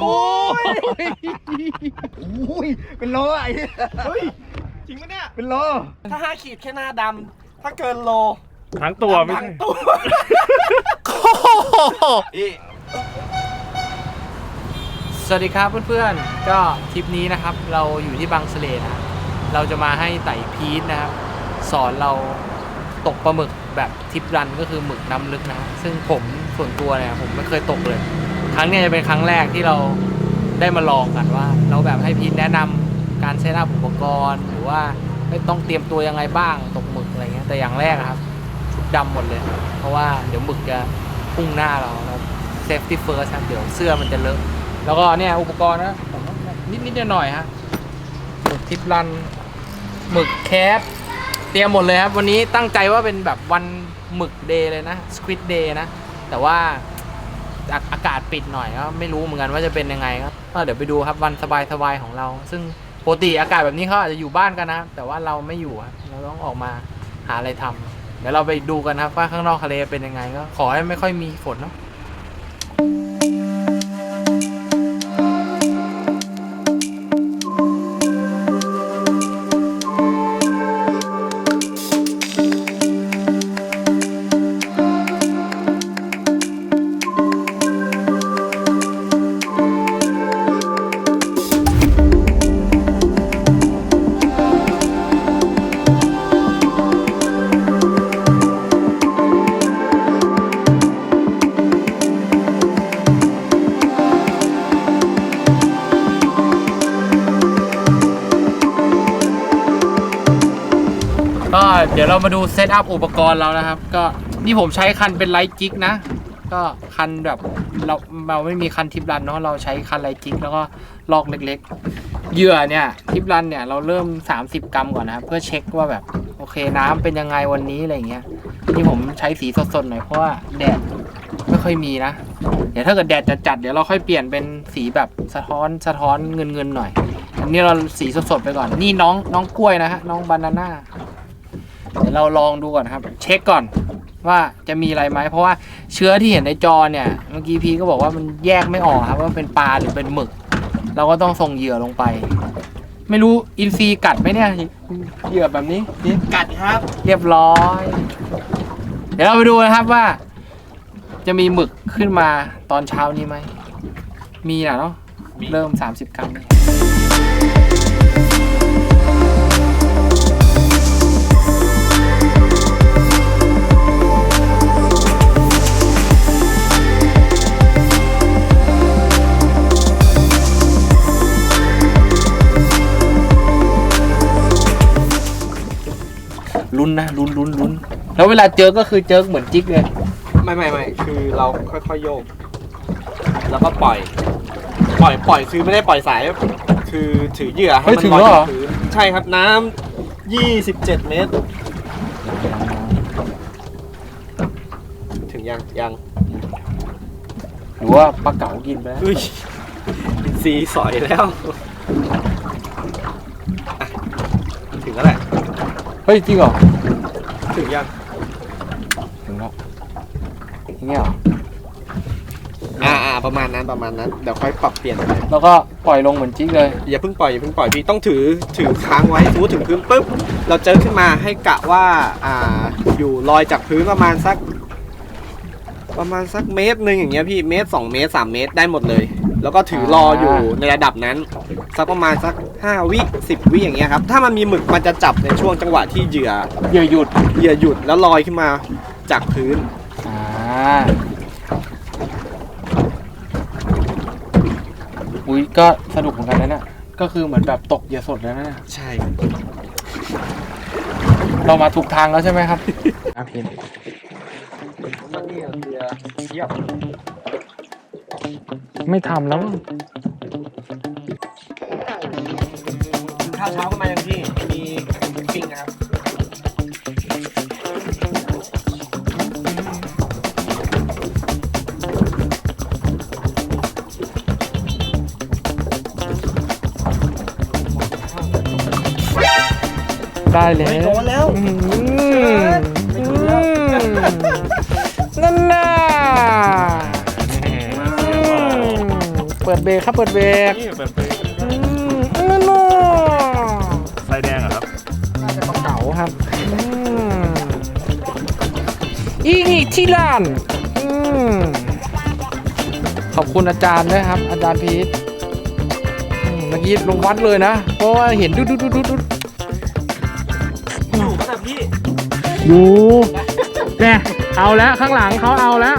โอ้ยอุ้ยเป็นโลไอ้เหี้ยเฮ้ยจริงปะเนี่ย เป็นโลถ้าห้าขีดแค่หน้าดำถ้าเกินโลทั้งตัวไม่ทั้ใช่งตัวสวัสดีครับเพื่อนๆ ก็ทริปนี้นะครับ เราอยู่ที่บางสะเลนะครับเราจะมาให้ไต่พีทนะครับ สอนเราตกปลาหมึกแบบทริปรันก็คือหมึกน้ำลึกนะครับซึ่งผมส่วนตัวเนี่ยผมไม่เคยตกเลย ครั้งนี้จะเป็นครั้งแรกที่เราได้มาลองกันว่า เราแบบให้พีทแนะนำการเซตอัพอุปกรณ์ หรือว่าไม่ต้องเตรียมตัวยังไงบ้างตกหมึกอะไรเงี้ยแต่อย่างแรกครับชุดดำหมดเลย เพราะว่าเดี๋ยวหมึกจะพุ่งหน้าเราแล้วเซฟตี้เฟิร์สครับเดี๋ยวเสื้อมันจะเลอะแล้วก็เนี่ยอุปกรณ์นะนิดนิดหน่อยๆฮะหมึกทิปรันหมึกแคสเตรียมหมดเลยครับ วันนี้ตั้งใจว่าเป็นแบบวันหมึกเดย์เลยนะสควิ d เดย์นะ แต่ว่า อาอากาศปิดหน่อยก็ไม่รู้เหมือนกันว่าจะเป็นยังไงก็ก็เดี๋ยวไปดูครับวันสบายๆของเรา ซึ่งปกติอากาศแบบนี้เขาอาจจะอยู่บ้านกันนะครับแต่ว่าเราไม่อยู่ครับเราต้องออกมาหาอะไรทำเดี๋ยวเราไปดูกันครับว่าข้างนอกทะเลเป็นยังไงก็ขอให้ไม่ค่อยมีฝนเนาะ เดี๋ยวเรามาดูเซตอัพอุปกรณ์เรานะครับ ก็นี่ผมใช้คันเป็นไลท์จิกนะ ก็คันแบบเราเราไม่มีคันทิปรันเนาะเราใช้คันไลท์จิกแล้วก็ลอกเล็กๆเหยื่อเนี่ยทิปรันเนี่ยเราเริ่ม 30 กรัมก่อนนะครับเพื่อเช็คว่าแบบโอเคน้ำเป็นยังไงวันนี้อะไรเงี้ยนี่ผมใช้สีสดๆหน่อยเพราะว่าแดดไม่ค่อยมีนะ เดี๋ยวถ้าเกิดแดดจัดๆเดี๋ยวเราค่อยเปลี่ยนเป็นสีแบบสะท้อนสะท้อนเงินเงินๆหน่อยอันนี้เราสีสดๆไปก่อน นี่น้องน้องกล้วยนะฮะน้องบานาน่า เดี๋ยวเราลองดูก่อนครับ เช็คก่อนว่าจะมีอะไรไหมเพราะว่าเชื้อที่เห็นในจอเนี่ยเมื่อกี้พีก็บอกว่ามันแยกไม่ออกครับว่าเป็นปลาหรือเป็นหมึก เราก็ต้องส่งเหยื่อลงไป ไม่รู้อินซีกัดไหมเนี่ยเหยื่อแบบนี้นี่กัดครับ เรียบร้อย เดี๋ยวเราไปดูนะครับว่า จะมีหมึกขึ้นมาตอนเช้านี้ไหมมีนะเนาะเริ่ม 30 กรัมเลย ลุ้นนะลุ้นลุ้นลุ้นแล้วเวลาเจอก็คือเจอเหมือนจิกเลยไม่ไม่ไม่คือเราค่อยๆโยก แล้วก็ปล่อย ปล่อยปล่อยคือไม่ได้ปล่อยสาย คือถือเหยื่อให้เฮ้ยมันถึงลอยแล้วเหรอกับพื้นใช่ครับน้ำยี่สิบเจ็ดเมตร ถึงยังยังหรือว่าปลาเก๋ากินไปแล้วอุ้ยอินซีสอยแล้วอะถึงแล้วแหละ เฮ้ยจริงเหรอถึงยังถึงแล้วอย่างเงี้ยเหรออ่าอ่าประมาณนั้นประมาณนั้นเดี๋ยวค่อยปรับเปลี่ยนไปแล้วก็ปล่อยลงเหมือนจิกเลย อย่าเพิ่งปล่อยอย่าเพิ่งปล่อยพี่ต้องถือถือค้างไว้สมมติถึงพื้นปุ๊บเราเจอขึ้นมาให้กะว่าอ่าอยู่ลอยจากพื้นประมาณสัก ประมาณสักเมตรหนึ่งอย่างเงี้ยพี่เมตรสองเมตรสามเมตรได้หมดเลย แล้วก็ถือรออยู่ในระดับนั้นสักประมาณสัก ห้าวิสิบวิอย่างเงี้ยครับ ถ้ามันมีหมึกมันจะจับในช่วงจังหวะที่เหยื่อเหยื่อหยุดเหยื่อหยุดแล้วลอยขึ้นมาจากพื้น อ่าอุ้ยก็สนุกเหมือนกันนะเนี่ยก็คือเหมือนแบบตกเหยื่อสดแล้วนะเนี่ยใช่ เรามาถูกทางแล้วใช่ไหมครับอาพินไม่ทำแล้วมั้ง ข้าวเช้ากันมายังพี่มีปิ้งนะครับได้เลยโดนแล้วอืมนั่นน่ะเปิดเบรกครับเปิดเบรก อีกที่ร้านอืมขอบคุณอาจารย์ด้วยครับ อาจารย์พีทอืมเมื่อกี้ลงวัดเลยนะ เพราะว่าเห็นดุดดุดดุดดุดดุดอยู่ก็แต่พี่อยู่เนี่ยเอาแล้วข้างหลังเขาเอาแล้ว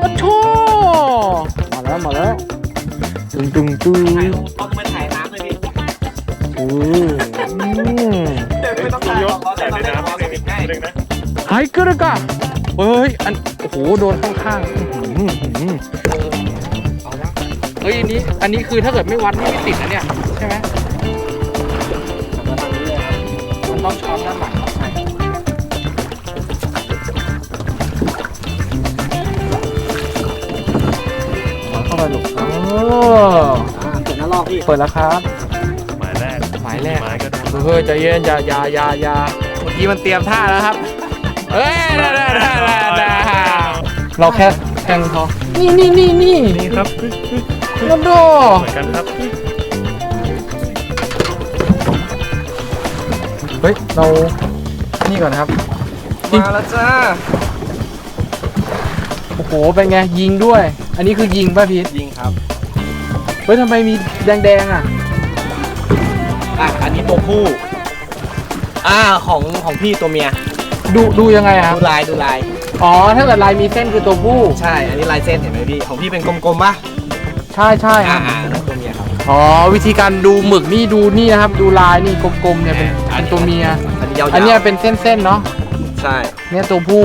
โอ้โชมาแล้วมาแล้วตึงตึงตึงต้องมาถ่ายน้ำเลยพี่อืมอืมไม่ต้องถ่ายยหรกอกเราแต่จะในทำให้น้ำความนิสดนุกง่ายนึงนะไฮเกอร์กะ เฮ้ยอันโอ้โหโดนข้างๆอื้อหืออื้อหือเอาละเฮ้ยอันนี้อันนี้คือถ้าเกิดไม่วัดนี่ไม่ติดนะเนี่ยใช่ไหมมันต้องช้อนด้านหลังใช่เข้าไปลูกอ๋ออ่าเปิดหน้าลอกพี่เปิดแล้วครับหมายแรกหมายแรกหมายก็โดนเฮ้ยใจเย็นอย่าอย่าอย่าอย่าเมื่อกี้มันเตรียมท่าแล้วครับ เฮ้ยได้ได้ได้ได้ได้เราแค่แทงเขานี่นี่นี่นี่นี่ครับกระโดเหมือนกันครับ เฮ้ย เรา นี่ก่อนครับ มาแล้วจ้า โอ้โห เป็นไง ยิงด้วย อันนี้คือยิงป่ะพีทยิงครับ เฮ้ยทำไมมีแดงๆอะ อะ อันนี้ตัวผู้ อ่า ของของพี่ตัวเมีย ดูดูยังไงอะครับ ดูลายดูลาย อ๋อ ถ้าเกิดลายมีเส้นคือตัวผู้ ใช่ อันนี้ลายเส้นเห็นไหมพี่ ของพี่เป็นกลมๆป่ะใช่ใช่คอ่ารับอ่าแล้วตัวเมียครับ อ๋อ วิธีการดูหมึกนี่ดูนี่นะครับ ดูลายนี่กลมๆเนี่ยเป็นอ่า เป็นตัวเมีย อันนี้ยาวๆอันเนี้ยเป็นเส้นๆเนาะ ใช่ เนี่ยตัวผู้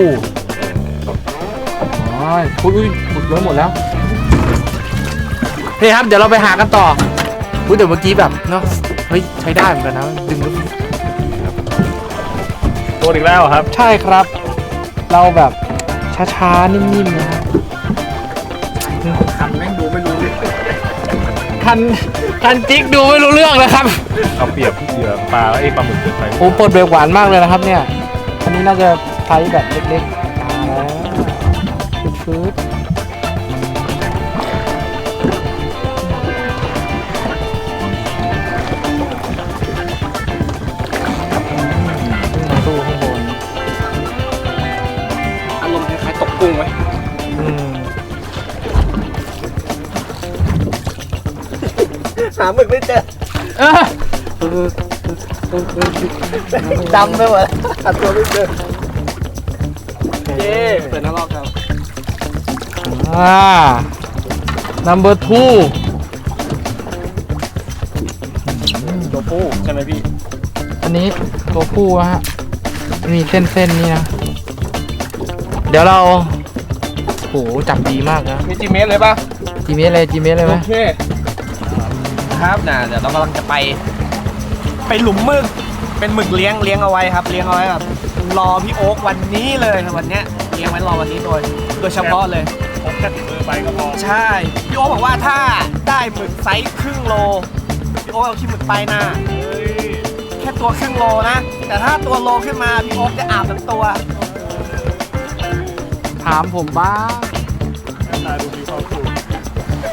อ๋ออุ้ยอุ้ยหมดเลยหมดแล้วเฮ้ยครับ เดี๋ยวเราไปหากันต่ออุ้ยเดี๋ยวเมื่อกี้แบบเนาะ เฮ้ยใช้ได้เหมือนกันนะ ดึงแล้วโด นอีกแล้วครับ ใช่ครับ เราแบบช้าๆ นิ่มๆนะครับคันแม่งดูไม่รู้เลยคันคันจิกดูไม่รู้เรื่องนะครับเอาเปรียบเหยื่อปลาไอ้ปลาหมึกเกินไปโอ้เปิดเบรกหวานมากเลยนะครับเนี่ยอันนี้น่าจะไซส์แบบเล็กๆมาแล้วฟืด หาหมึกไม่เจอเอ้อดำไปหมดแล้วหาตัวไม่เจอเย้เปิดหน้ารอบครับอ่า number two ตัวผู้ใช่ไหมพี่ อันนี้ตัวผู้ฮะ มีเส้นๆนี่นะ เดี๋ยวเราโหจับดีมากนะมีจีเมสเลยป่ะจีเมสเลยจีเมสเลยไหมโอเค ครับนะเดี๋ยวเรากำลังจะไปไปหลุมหมึก เป็นหมึกเลี้ยงเลี้ยงเอาไว้ครับ เลี้ยงเอาไว้แบบรอพี่โอ๊ควันนี้เลยวันเนี้ยเลี้ยงไว้รอวันนี้โดยโดยเฉพาะเลย ผมแค่ถึงมือไปก็พอใช่พี่โอ๊คบอกว่าถ้าได้หมึกไซส์ครึ่งโลพี่โอ๊คเอาขี้หมึกไปหน้าเฮ้ยแค่ตัวครึ่งโลนะ แต่ถ้าตัวโลขึ้นมาพี่โอ๊คจะอาบทั้งตัว ถามผมบ้าง หน้าตาดูมีความสุข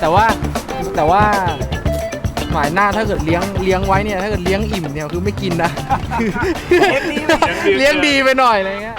แต่ว่าแต่ว่า หมายหน้าถ้าเกิดเลี้ยงเลี้ยงไว้เนี่ยถ้าเกิดเลี้ยงอิ่มเนี่ยคือไม่กินนะ เลี้ยงดีเลี้ยงดีไปหน่อยอะไรเงี้ย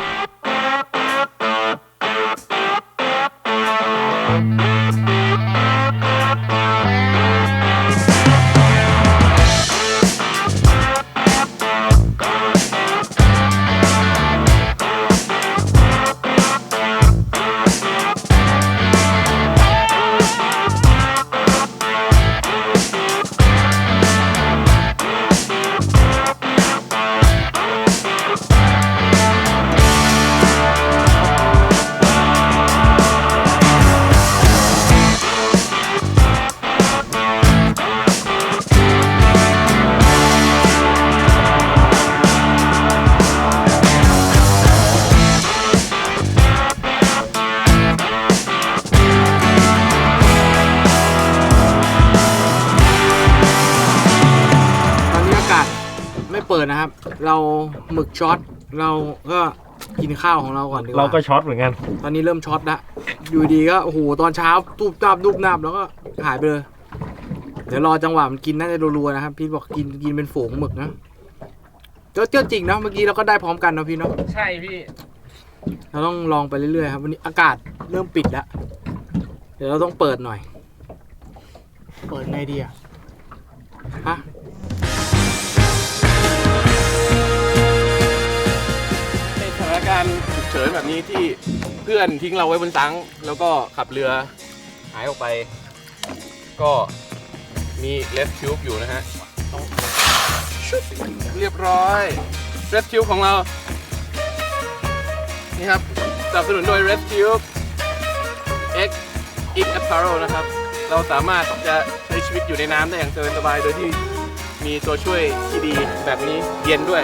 เราหมึกช็อตเราก็กินข้าวของเราก่อนดีกว่า เราก็ช็อตเหมือนกัน ตอนนี้เริ่มช็อตละอยู่ดีก็โอ้โหตอนเช้าตูบตับตูบนับแล้วก็หายไปเลย เดี๋ยวรอจังหวะมันกินน่าจะรัวๆนะครับ พี่บอกกินกินเป็นฝูงหมึกนะเจ้าเจ้าจริงเนาะเมื่อกี้เราก็ได้พร้อมกันเนาะพี่เนาะใช่พี่ เราต้องลองไปเรื่อยๆครับวันนี้อากาศเริ่มปิดแล้วเดี๋ยวเราต้องเปิดหน่อย เปิดไงดีอะฮะ นแบบนี้ที่เพื่อนทิ้งเราไว้บนซัง แล้วก็ขับเรือหายออกไป ก็มีเลสคิวบอยู่นะฮะชุบเรียบร้อยเลสคิวของเรา นี่ครับสนับสนุนโดย Red Cube X X Apparel นะครับ เราสามารถจะใช้ชีวิตอยู่ในน้ำได้อย่างสบายๆโดยที่มีตัวช่วยที่ดีแบบนี้เย็นด้วย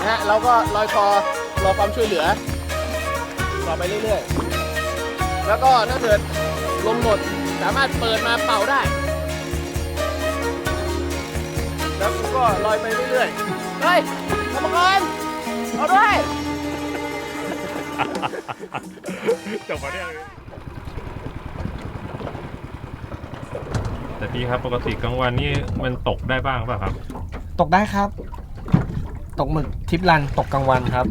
นะฮะเราก็ลอยคอรอความช่วยเหลือ ต่อไปเรื่อยๆ แล้วก็ถ้าเกิดลมหมดสามารถเปิดมาเป่าได้ แล้วก็ลอยไปเรื่อยๆ เฮ้ยกรรมกรเอาด้วยจบมาเนี่ยแต่พี่ครับปกติกลางวันนี่มันตกได้บ้างป่ะครับ ตกได้ครับ ตกหมึกทิปรันตกกลางวันครับ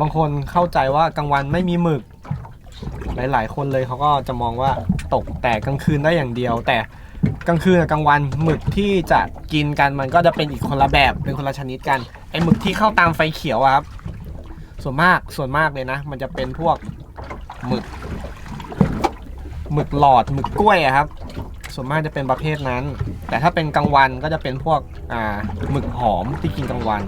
บางคนเข้าใจว่ากลางวันไม่มีหมึก หลาย ๆ คนเลยเขาก็จะมองว่าตกแต่กลางคืนได้อย่างเดียว แต่กลางคืนกับกลางวันหมึกที่จะกินกันมันก็จะเป็นอีกคนละแบบเป็นคนละชนิดกันไอหมึกที่เข้าตามไฟเขียวอะครับ ส่วนมากส่วนมากเลยนะ มันจะเป็นพวกหมึกหมึกหลอดหมึกกล้วยอะครับ ส่วนมากจะเป็นประเภทนั้น แต่ถ้าเป็นกลางวันก็จะเป็นพวกอ่าหมึกหอมที่กินกลางวัน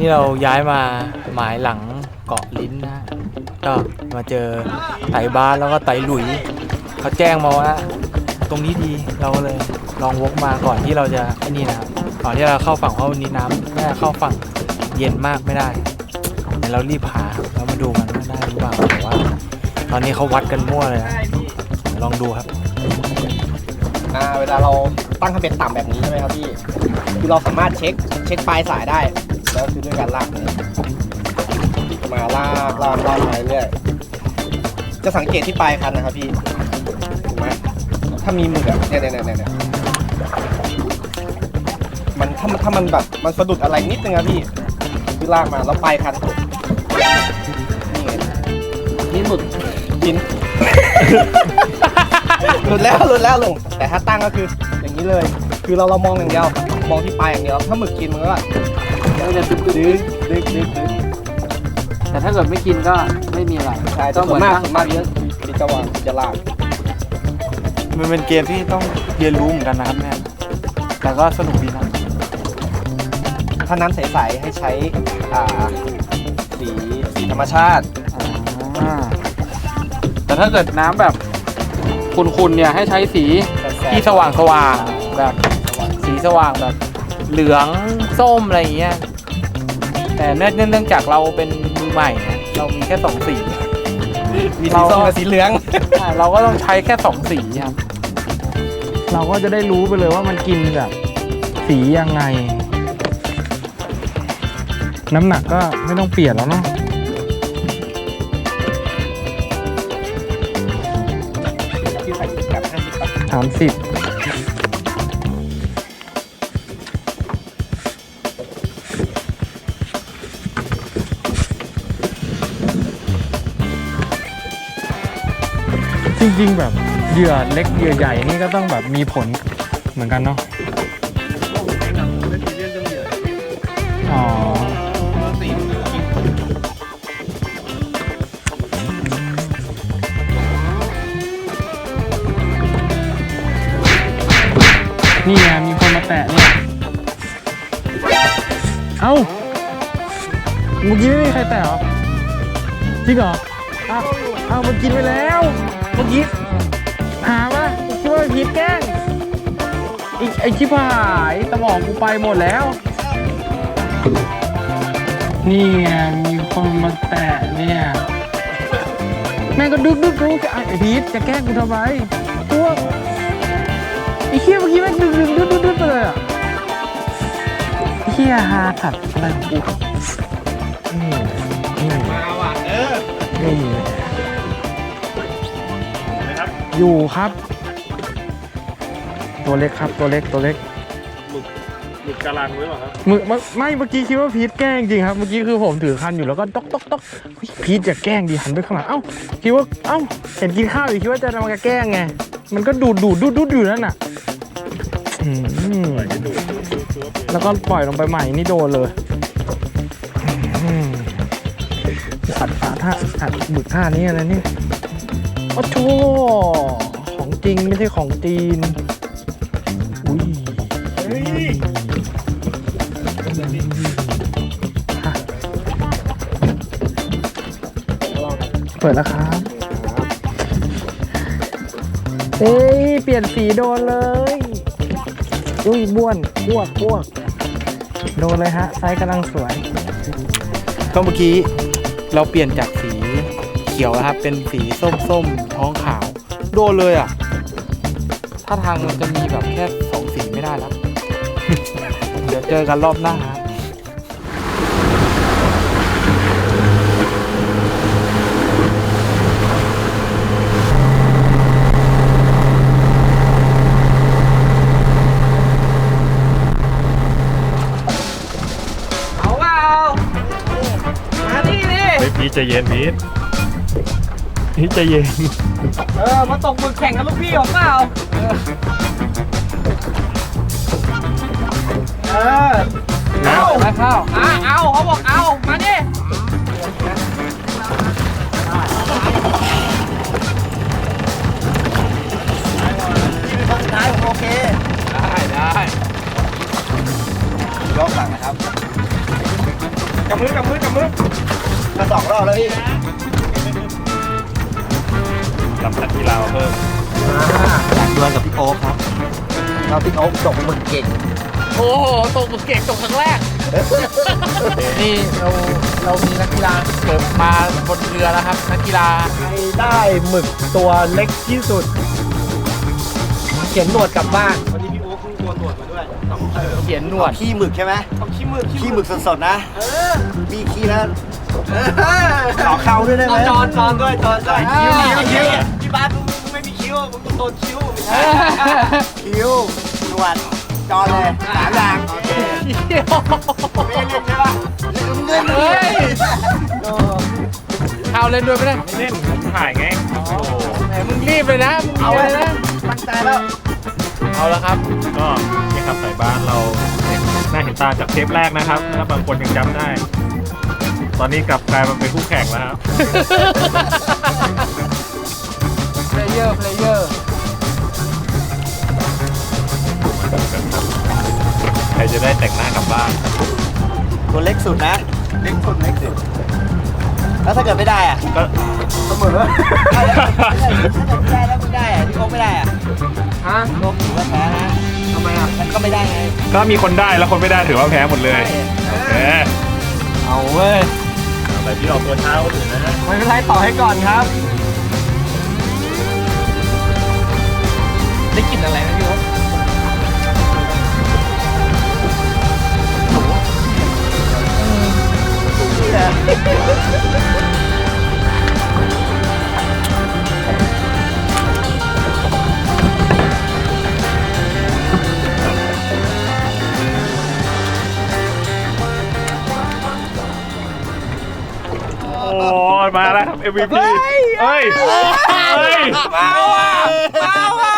นี่เราย้ายมาหมายหลังเกาะลิ้นนะฮะก็มาเจอไต่บ้านแล้วก็ไต่หลุย เขาแจ้งมาว่าตรงนี้ดีเราก็เลยลองวกมาก่อนที่เราจะไอ้นี่นะครับก่อนที่เราเข้าฝั่งเพราะวันนี้น้ำไม่ได้เข้าฝั่งเย็นมากไม่ได้เดี๋ยวเรารีบหาแล้วมาดูกันว่าได้หรือเปล่าแต่ว่า ตอนนี้เขาวัดกันมั่วเลยนะเดี๋ยวลองดูครับอ่าเวลาเราตั้งคันเบ็ดต่ำแบบนี้ใช่ไหมครับพี่ คือเราสามารถเช็คเช็คปลายสายได้ แล้วคือด้วยการลากมือมาลากลากลากมาเรื่อยจะสังเกตที่ปลายคันนะครับพี่ถูกไหมถ้ามีหมึกอะเนี่ยเนี่ยเนี่ยเนี่ยมันถ้ามันถ้ามันแบบมันสะดุดอะไรนิดนึงอะพี่คือลากมาแล้วปลายคันนี่ไงนี่หมึกกินหลุดแล้วหลุดแล้วลง แต่ถ้าตั้งก็คืออย่างนี้เลย คือเราเรามองอย่างเดียวมองที่ปลายอย่างเดียวถ้าหมึกกินมันก็ จะดึกดึกดึกดึกดึกแต่ถ้าเกิดไม่กินก็ไม่มีอะไรใช่แต่ส่วนมากส่วนมากเยอะที่จะวางจะลากมันเป็นเกมที่ต้องเรียนรู้เหมือนกันนะครับเนี่ยแต่ก็สนุกดีนะถ้าน้ำใสๆให้ใช้อ่าสีสีธรรมชาติ อ่าแต่ถ้าเกิดน้ำแบบขุ่นๆเนี่ยให้ใช้สีที่สว่างสว่างๆแบบสีสว่างแบบเหลืองส้มอะไรอย่างเงี้ย แต่เนื่องเนื่องจากเราเป็นมือใหม่นะเรามีแค่สองสีมีสีส้มกับสีเหลืองใช่เราก็ต้องใช้แค่สองสีครับ เราก็จะได้รู้ไปเลยว่ามันกินแบบสียังไง น้ำหนักก็ไม่ต้องเปลี่ยนแล้วเนาะที่ใส่แบบ50บาทสามสิบ จริงแบบเหยื่อเล็กเหยื่อใหญ่นี่ก็ต้องแบบมีผลเหมือนกันเนาะอ๋อนี่ไงมีคนมาแตะเนี่ย เอ้าเมื่อกี้ไม่มีใครแตะเหรอ จริงเหรออ้าวอ้าวมันกินไปแล้ว มื่อกี้หาว่าคิดว่าพีทแกล้งไอ้ไอ้ชิบหายสมองกูไปหมดแล้ว นี่ไงมีคนมาแตะเนี่ย แม่งก็ดึกดึกดึกไอ้พีทจะแกล้งกูทำไมตัวไอ้เหี้ยเมื่อกี้แม่งดึกดึกดึกดึกดึกไปเลยอะไอ้เหี้ยฮาถัดอะไรกู อยู่ครับ ตัวเล็กครับตัวเล็กตัวเล็กหลุดกาลังหรือเปล่าครับมือไม่ไม่เมื่อกี้คิดว่าพีทแกล้งจริงครับเมื่อกี้คือผมถือคันอยู่แล้วก็ต๊อกต๊อกต๊อกเฮ้ยพีทจะแกล้งดีหันไปข้างหลังเอ้าคิดว่าเอ้าเห็นกินข้าวอยู่คิดว่าจะมาแกล้งไงมันก็ดูดดูดดูดดูดอยู่นั่นน่ะอืมแล้วก็ปล่อยลงไปใหม่นี่โดนเลยอืมอัดอัดท่าอัดบึกท่านี้อะไรนี่โอ้โหของจริงไม่ใช่ของจีน อุ้ยเปิดแล้วครับ เอ้ย เปลี่ยนสีโดนเลย อุ้ยบ้วนพวกพวก โดนเลยฮะ ไซส์กำลังสวย ก็เมื่อกี้เราเปลี่ยนจาก ขียวนะครับ เป็นสีส้มส้มๆท้องขาว โดนเลยอะ ถ้าทางมันจะมีแบบแค่สองสีไม่ได้แล้ว เดี๋ยวเจอกันรอบหน้าครับเอาเปล่ามาที่นี่เฮ้ยพีชใจเย็นพีช พีชใจเย็น เออมาตกหมึกแข่งกับลูกพี่ของเปล่าเออเอาได้ข้าวอะเอาเขาบอกเอามาดิสุดท้ายผมโอเค ได้ได้ยกหลังนะครับกับมือกับมือกับมือมาสองรอบแล้วพี่ ลำพัดที่เราเพิ่มอยากดวลกับพี่โอ๊คครับเราพี่โอ๊คตกหมึกเก่งโอ้โหตกเก่งตกครั้งแรก นี่เราเรามีนักกีฬาเกิดมาบนเรือแล้วครับ นักกีฬาใครได้หมึกตัวเล็กที่สุด เขียนหนวดกลับบ้านวันนี้พี่โอ๊คเพิ่งตัวหนวดมาด้วยต้องเออเขียนหนวดขี้หมึกใช่ไหมต้องขี้หมึกขี้หมึกสดๆนะเออมีขี้แล้ว เออต่อเข่าด้วยได้ไหมจอนจอนด้วยจอนด้วยคิ้วคิ้วคิ้วพี่บาสมึงไม่มีคิ้วมึงต้องโดนคิ้วไม่ใช่คิ้วหนวดจอเลยสามอย่างโอเคไม่ได้เล่นใช่ปะเล่นเฮ้ยเอาเล่นด้วยไม่ได้เล่นผมถ่ายไงโอ้โหแหมมึงรีบเลยนะมึงเอาเอาเลเลยยนะนะตั้งใจแล้วเอาละครับ ก็นี่ครับสายบ้านเราน่าเห็นตาจากเทปแรกนะครับถ้าบางคนยังจำได้ ตอนนี้กลับกลายมาเป็นคู่แข่งแล้วครับ เพลเยอร์เพลเยอร์ใครจะได้แต่งหน้ากลับบ้าน ตัวเล็กสุดนะเล็กสุดเล็กสุดแล้วถ้าเกิดไม่ได้อะก็ เสมอถ้าเกิดไม่ได้แล้วไม่ได้อะพี่โอ๊คไม่ได้อะฮะพี่โอ๊คถือว่าแพ้นะทำไมอะมันก็ไม่ได้ไงก็มีคนได้แล้วคนไม่ได้ถือว่าแพ้หมดเลยโอเค เอาเว้ย แต่พี่ออกตัวเช้าก็ถือนะไม่เป็นไรต่อให้ก่อนครับ ได้กลิ่นอะไรนะพี่โอ๊คโอ้ ยมาแล้วครับ MVP เฮ้ย เฮ้ย มาว่ะมาว่ะ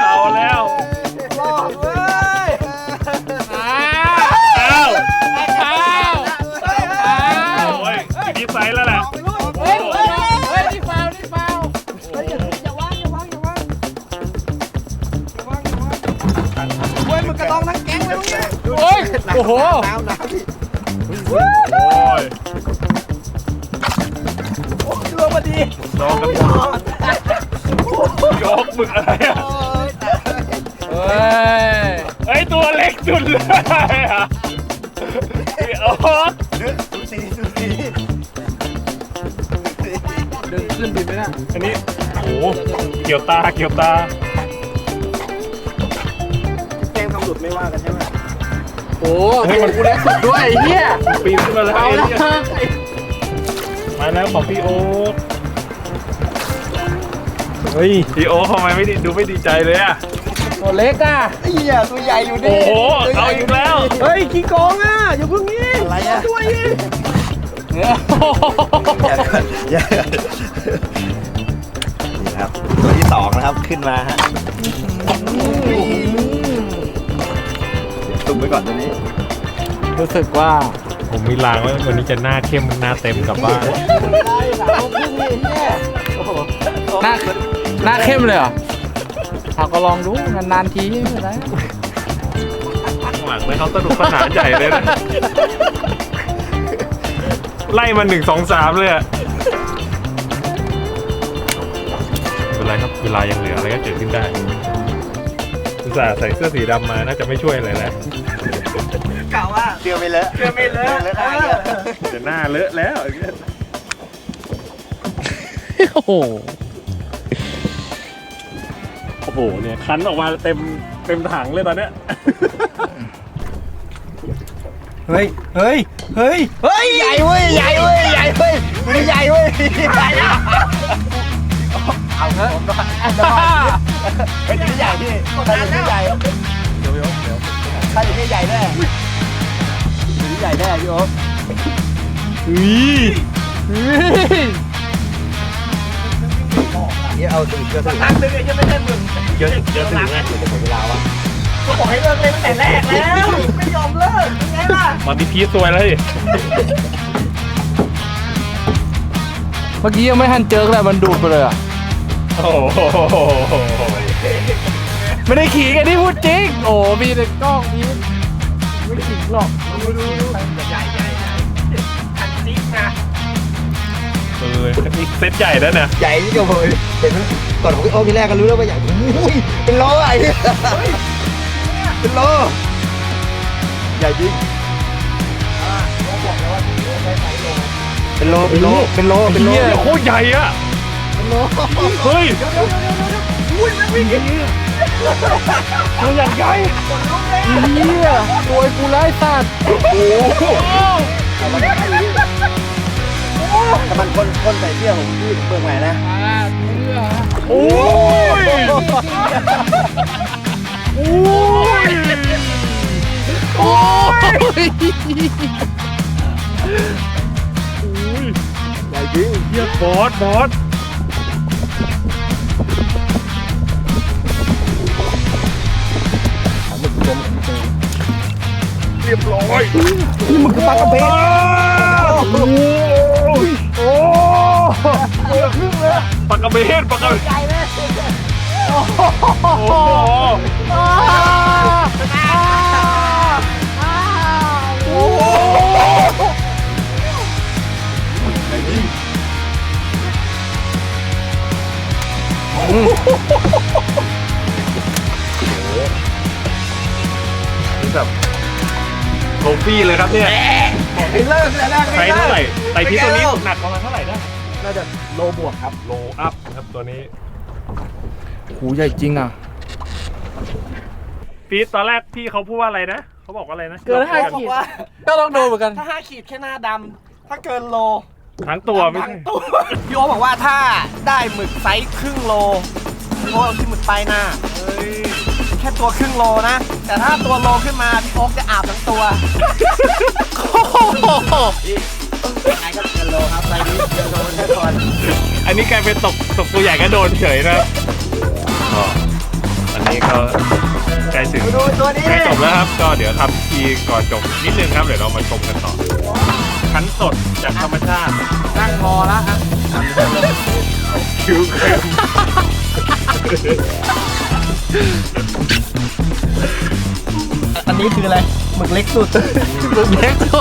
เอาแล้วบอกเว้ยอ้าวอ้าวอ้าวอ้าวโอ้ยอยู่ที่ไซส์แล้วแหละเฮ้ยเฮ้ยเฮ้ยนี่ฟาวนี่ฟาวอย่าวางอย่าวางอย่าวางอย่าวางอย่าวางเว้ยมึงกระดองทั้งแก๊งเลยมึงเนี่ยโอ้ยโอ้โหน้ำน้ำ น้องกันยกมึกอะไรอะเฮ้ยไอตัวเล็กสุดเลยอะโอ้ดูสีดูสีดึงขึ้นดีไหมนะอันนี้โอ้เกี่ยวตาเกี่ยวตาเกงคำหลุดไม่ว่ากันใช่ไหมโอ้เฮ้ยมันกูเล็กสุดด้วยไอ้เหี้ยปีนขึ้นมาแล้วไอ้เหี้ยมาแล้วของพี่โอ๊ต เฮ้ยพี่โอ๊คทำไมไม่ดีดูไม่ดีใจเลยอะตัวเล็กอะไอ้เหี้ยตัวใหญ่อยู่ดิโอ้โหเอาอีกแล้ว เฮ้ยขี้โกงอะอย่าเพิ่งงี้อะไรอะ ด้วยดิอย่านี่ครับ ตัวที่สองนะครับขึ้นมาฮะตุ่มไปก่อนตัวนี้ รู้สึกว่าผมมีลางว่าวันนี้จะหน้าเข้มหน้าเต็มกลับบ้านหน้า หน้าเข้มเลยเหรอเอาก็ลองดูนานๆทีไม่เป็นไรข้างหลังเลยเขาสนุกสนานใหญ่เลยนะไล่มาหนึ่งสองสามเลยอะเป็นไรครับเวลายังเหลืออะไรก็เกิดขึ้นได้อุตส่าห์ใส่เสื้อสีดำมาน่าจะไม่ช่วยอะไรแหละกล่าวว่าเกลือไม่เลอะเกลือไม่เลอะเลอะได้เกลือจะหน้าเลอะแล้ว โอ้โหโอ้โห เนี่ย คันออกมาเต็มเต็มถังเลยตอนเนี้ย เฮ้ย เฮ้ย เฮ้ย เฮ้ย ใหญ่เว้ย ใหญ่เว้ย ใหญ่เว้ยตัวนี้ใหญ่เว้ย ใหญ่อะเอาเถอะไอ้ตัวนี้ใหญ่พี่ใครตัวนี้ใหญ่ เดี๋ยวเดี๋ยวเดี๋ยวใครตัวนี้ใหญ่แน่ตัวนี้ใหญ่แน่พี่โอ๊ค นี่เอาถึงเกลือถึงตั้งเลยยังไม่ได้มึงเยอะเยอะถึงไงจะหมดเวลาวะก็บอกให้เลิกเล่นตั้งแต่แรกแล้ว ไม่ยอมเลิกยังไงล่ะมันมีพีซวยแล้วดิเมื่อกี้ยังไม่ทันเจอเลยมันดูดไปเลยอะโอ้โหไม่ได้ขี่กันที่พูดจริง โอ้มีแต่กล้องมีไม่ขี่หรอกดูดู เออนี่เซตใหญ่แล้วเนี่ยใหญ่ที่เดียวเลยเห็นก่อนของพี่โอ๊คทีแรกก็รู้แล้วว่าใหญ่อุ้ยเป็นโลไอ้เนี่ยเป็นโลใหญ่จริงเป็นโลเป็นโลเป็นโลเป็นโลเฮียโคตรใหญ่อะเป็นโลเฮ้ยตัวอย่างใหญ่เฮียตัวไอ้กูไล่สัตว์ แต่มันคนคนใส่เสื้อผมพี่เปิดใหม่นะอ่าเสื้อโอ้ยโอ้ยโอ้ยใหญ่จริงเฮียบอสบอสเรียบร้อยนี่มันคือปลากระเบนโอ้ยโอ้ ปากกระเบนปากกระเบนใหญ่เลยโอ้โหนี่แบบโทฟี่เลยครับเนี่ยไม่เลิกแล้วนะไซส์เท่าไหร่ไซส์ที่ตัวนี้หนักประมาณเท่าไหร่นะ น่าจะโลบวกครับ โลอัพครับตัวนี้หูใหญ่จริงอะฟีดตอนแรกพี่เขาพูดว่าอะไรนะ เขาบอกว่าอะไรนะเกินห้าบอขีกดว่าก็ต้องโดนเหมือนกัน ถ้าห้าขีดแค่หน้าดำถ้าเกินโลทั้งตัวไม่ทั้งใช่ตัวพี่โอ๊คบอกว่าถ้าได้หมึกไซส์ครึ่งโลพี่โอ๊คเอาที่หมึกป้ายหน้า เฮ้ยแค่ตัวครึ่งโลนะ แต่ถ้าตัวโลขึ้นมาพี่โอ๊คจะอาบทั้งตัว ไอ้ก็เกินโลครับไซส์นี้เกินโลแน่นอนอันนี้กลายเป็นตกตกตัวใหญ่ก็โดนเฉยนะก็อันนี้ก็ใกล้ถึงดูตัวนี้ใกล้จบแล้วครับ ก็เดี๋ยวทำพิธีก่อนจบนิดนึงครับเดี๋ยวเรามาชมกันต่อคั้นสดจากธรรมชาตินั่งรอแล้วอะคิวเค็มอันนี้คืออะไร หมึกเล็กสุดเล็กโต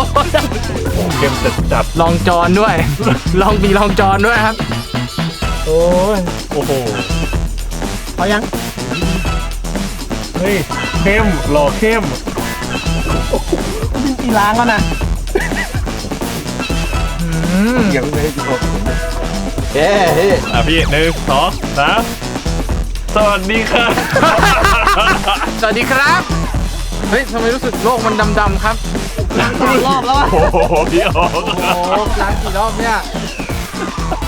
เค็มจัดจัดลองจอนด้วย ลองมีลองจอนด้วยครับ โอ้ยโอ้โหพอยังเฮ้ยเข้มหล่อเข้มพี่ตีล้างแล้วนะอืมยังไม่ได้ดูเย้พี่อะพี่หนึ่งสองสามสวัสดีครับ สวัสดีครับ เฮ้ยทำไมรู้สึกโลกมันดำๆครับรอบแล้วอะโอ้โหพี่ออกโอ้โหล้างกี่รอบเนี่ย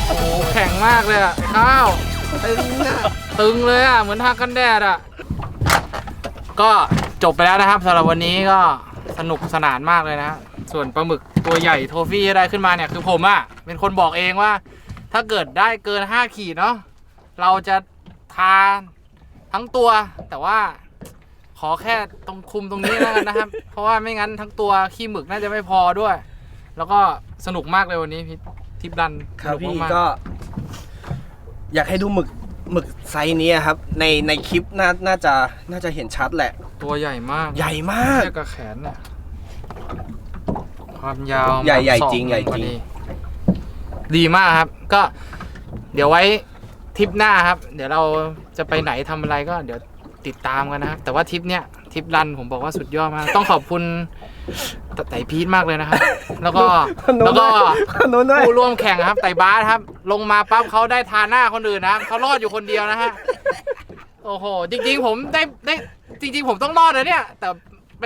โอ้โหแข็งมากเลยอะข้าวตึงอะตึงเลยอะเหมือนทากันแดดอะก็จบไปแล้วนะครับสำหรับวันนี้ก็สนุกสนานมากเลยนะ ส่วนปลาหมึกตัวใหญ่โทฟี่ที่ได้ขึ้นมาเนี่ยคือผมอะเป็นคนบอกเองว่า ถ้าเกิดได้เกิน 5 ขีดเนาะเราจะทานทั้งตัวแต่ว่า ขอแค่ตรงคุมตรงนี้แล้วกันนะครับ เพราะว่าไม่งั้นทั้งตัวขี้หมึกน่าจะไม่พอด้วย แล้วก็สนุกมากเลยวันนี้พี่ทิปดันครับสนุพี่มากๆก็ อยากให้ดูหมึกหมึกไซส์นี้ครับ ในในคลิปน่าน่าจะน่าจะเห็นชัดแหละตัวใหญ่มากใหญ่มาก เทียบกับแขนเนี่ยความยาวใหญ่ใหญ่ศอกจริงใหญ่จริง พอดีดีมากครับ ก็ เดี๋ยวไว้ทริปหน้าครับ เดี๋ยวเราจะไปไหนทำอะไรก็ เดี๋ยว ติดตามกันนะครับ แต่ว่าทริปเนี้ยทริปรันผมบอกว่าสุดยอดมาก ต้องขอบคุณไต่พีทมากเลยนะครับ แล้วก็แล้วก็โน้นด้วยผู้ร่วมแข่งครับ ไต่บาสครับ ลงมาปั๊บเขาได้ทาหน้าคนอื่นนะครับเขารอดอยู่คนเดียวนะฮะโอ้โห จริง ๆ ผมได้ได้จริง ๆ ผมต้องรอดนะเนี่ย แต่ไป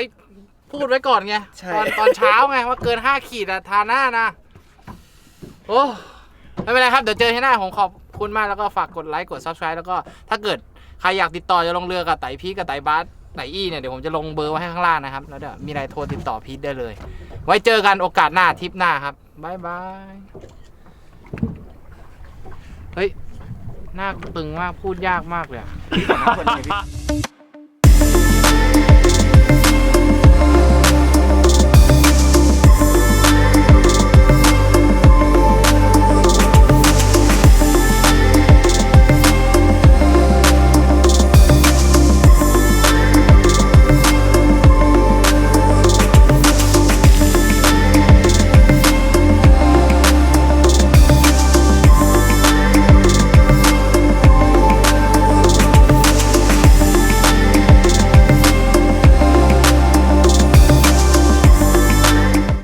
พูดไว้ก่อนไงใช่ ตอนตอนเช้าไงว่าเกินห้าขีดอะทาหน้านะโอ้ไม่เป็นไรครับ เดี๋ยวเจอที่หน้าผมขอบคุณมากแล้วก็ฝากกดไลค์กด subscribe แล้วก็ถ้าเกิดใครอยากติดต่อจะลงเรือกับไตพีกับไตบัสไตอี้เนี่ยเดี๋ยวผมจะลงเบอร์ไว้ให้ข้างล่างนะครับ แล้วเดี๋ยวมีอะไรโทรติดต่อพีทได้เลย ไว้เจอกันโอกาสหน้าทริปหน้าครับบายบายเฮ้ยหน้าตึงมากพูดยากมากเลยอะ